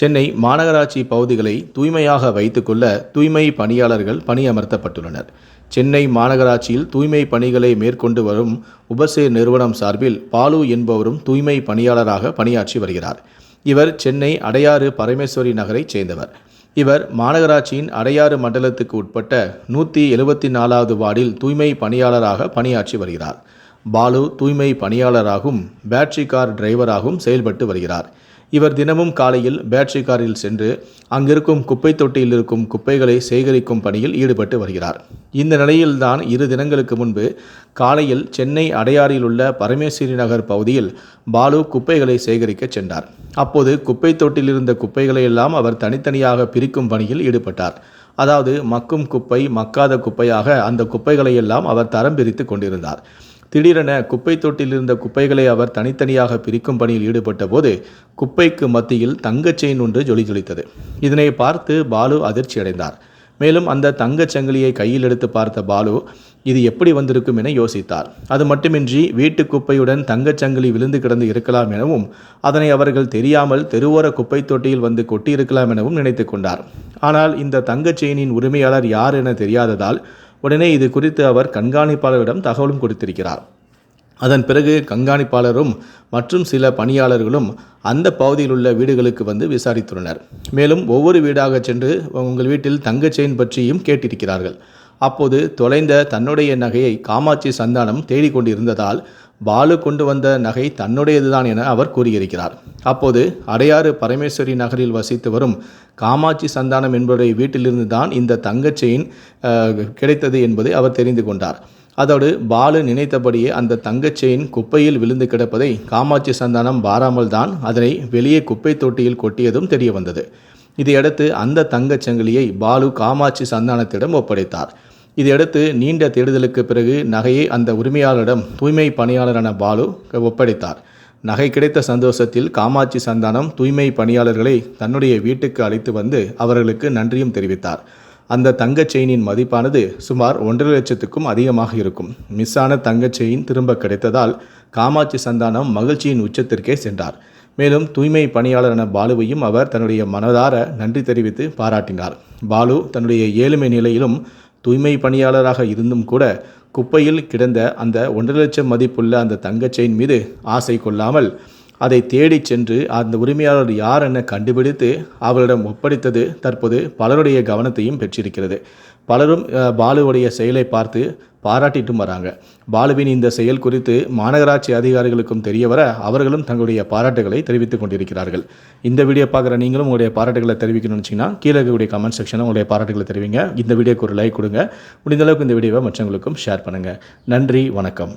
சென்னை மாநகராட்சி பகுதிகளை தூய்மையாக வைத்துக்கொள்ள தூய்மை பணியாளர்கள் பணியமர்த்தப்பட்டுள்ளனர். சென்னை மாநகராட்சியில் தூய்மை பணிகளை மேற்கொண்டு வரும் உபசேர் நிறுவனம் சார்பில் பாலு என்பவரும் தூய்மை பணியாளராக பணியாற்றி வருகிறார். இவர் சென்னை அடையாறு பரமேஸ்வரி நகரைச் சேர்ந்தவர். இவர் மாநகராட்சியின் அடையாறு மண்டலத்துக்கு உட்பட்ட நூற்றி எழுபத்தி நாலாவது வார்டில் தூய்மை பணியாளராக பணியாற்றி வருகிறார். பாலு தூய்மை பணியாளராகவும் பேட்டரி கார் டிரைவராகவும் செயல்பட்டு வருகிறார். இவர் தினமும் காலையில் பேட்டரி காரில் சென்று அங்கிருக்கும் குப்பை தொட்டியில் இருக்கும் குப்பைகளை சேகரிக்கும் பணியில் ஈடுபட்டு வருகிறார். இந்த நிலையில்தான் இரு தினங்களுக்கு முன்பு காலையில் சென்னை அடையாறில் உள்ள பரமேஸ்வரி நகர் பகுதியில் பாலு குப்பைகளை சேகரிக்க சென்றார். அப்போது குப்பை தொட்டியில் இருந்த குப்பைகளை எல்லாம் அவர் தனித்தனியாக பிரிக்கும் பணியில் ஈடுபட்டார். அதாவது மக்கும் குப்பை மக்காத குப்பையாக அந்த குப்பைகளை எல்லாம் அவர் தரம் பிரித்து கொண்டிருந்தார். திடீரென குப்பை தொட்டியில் இருந்த குப்பைகளை அவர் தனித்தனியாக பிரிக்கும் பணியில் ஈடுபட்ட போது குப்பைக்கு மத்தியில் தங்கச் செயின் ஒன்று ஜொலி ஜொலித்தது. இதனை பார்த்து பாலு அதிர்ச்சி அடைந்தார். மேலும் அந்த தங்கச் சங்கிலியை கையில் எடுத்து பார்த்த பாலு இது எப்படி வந்திருக்கும் என யோசித்தார். அது மட்டுமின்றி வீட்டு குப்பையுடன் தங்கச் சங்கிலி விழுந்து கிடந்து இருக்கலாம் எனவும் அதனை அவர்கள் தெரியாமல் தெருவோர குப்பை தொட்டியில் வந்து கொட்டியிருக்கலாம் எனவும் நினைத்து கொண்டார். ஆனால் இந்த தங்கச் செயினின் உரிமையாளர் யார் என தெரியாததால் உடனே இது குறித்து அவர் கண்காணிப்பாளரிடம் தகவலும் கொடுத்திருக்கிறார். அதன் பிறகு கண்காணிப்பாளரும் மற்றும் சில பணியாளர்களும் அந்த பகுதியில் உள்ள வீடுகளுக்கு வந்து விசாரித்துள்ளனர். மேலும் ஒவ்வொரு வீடாக சென்று உங்கள் வீட்டில் தங்கச்செயின் பற்றியும் கேட்டிருக்கிறார்கள். அப்போது தொலைந்த தன்னுடைய நகையை காமாட்சி சந்தானம் தேடிக்கொண்டிருந்ததால் பாலு கொண்டு வந்த நகை தன்னுடையதுதான் என அவர் கூறியிருக்கிறார். அப்போது அடையாறு பரமேஸ்வரி நகரில் வசித்து வரும் காமாட்சி சந்தானம் என்பவருடைய வீட்டிலிருந்து தான் இந்த தங்கச் செயின் கிடைத்தது என்பதை அவர் தெரிந்து கொண்டார். அதோடு பாலு நினைத்தபடியே அந்த தங்கச் செயின் குப்பையில் விழுந்து கிடப்பதை காமாட்சி சந்தானம் வாராமல் தான் அதனை வெளியே குப்பை தொட்டியில் கொட்டியதும் தெரிய வந்தது இதையடுத்து அந்த தங்கச் சங்கிலியை பாலு காமாட்சி சந்தானத்திடம் ஒப்படைத்தார். இதையடுத்து நீண்ட தேடுதலுக்கு பிறகு நகையை அந்த உரிமையாளரிடம் தூய்மை பணியாளரான பாலு ஒப்படைத்தார். நகை கிடைத்த சந்தோஷத்தில் காமாட்சி சந்தானம் தூய்மை பணியாளர்களை தன்னுடைய வீட்டுக்கு அழைத்து வந்து அவர்களுக்கு நன்றியும் தெரிவித்தார். அந்த தங்கச் செயினின் மதிப்பானது சுமார் ஒன்றரை லட்சத்துக்கும் அதிகமாக இருக்கும். மிஸ்ஸான தங்கச் செயின் திரும்ப கிடைத்ததால் காமாட்சி சந்தானம் மகிழ்ச்சியின் உச்சத்திற்கே சென்றார். மேலும் தூய்மை பணியாளரான பாலுவையும் அவர் தன்னுடைய மனதார நன்றி தெரிவித்து பாராட்டினார். பாலு தன்னுடைய ஏழ்மை நிலையிலும் தூய்மை பணியாளராக இருந்தும் கூட குப்பையில் கிடந்த அந்த ஒன்றரை லட்சம் மதிப்புள்ள அந்த தங்கச் செயின் மீது ஆசை கொள்ளாமல் அதை தேடிச் சென்று அந்த உரிமையாளர் யார் என கண்டுபிடித்து அவரிடம் ஒப்படைத்தது தற்போது பலருடைய கவனத்தையும் பெற்றிருக்கிறது. பலரும் பாலுவுடைய செயலை பார்த்து பாராட்டிட்டும் வராங்க. பாலுவின் இந்த செயல் குறித்து மாநகராட்சி அதிகாரிகளுக்கும் தெரியவர அவர்களும் தங்களுடைய பாராட்டுகளை தெரிவித்துக் கொண்டிருக்கிறார்கள். இந்த வீடியோ பார்க்குற நீங்களும் உங்களுடைய பாராட்டுகளை தெரிவிக்கணும்னு வச்சிங்கன்னா கீழே இருக்கக்கூடிய கமெண்ட் செக்ஷனில் உங்களுடைய பாராட்டுகளை தெரிவிங்க. இந்த வீடியோக்கு ஒரு லைக் கொடுங்க. முடிந்தளவுக்கு இந்த வீடியோவை மற்றவங்களுக்கும் ஷேர் பண்ணுங்கள் நன்றி வணக்கம்.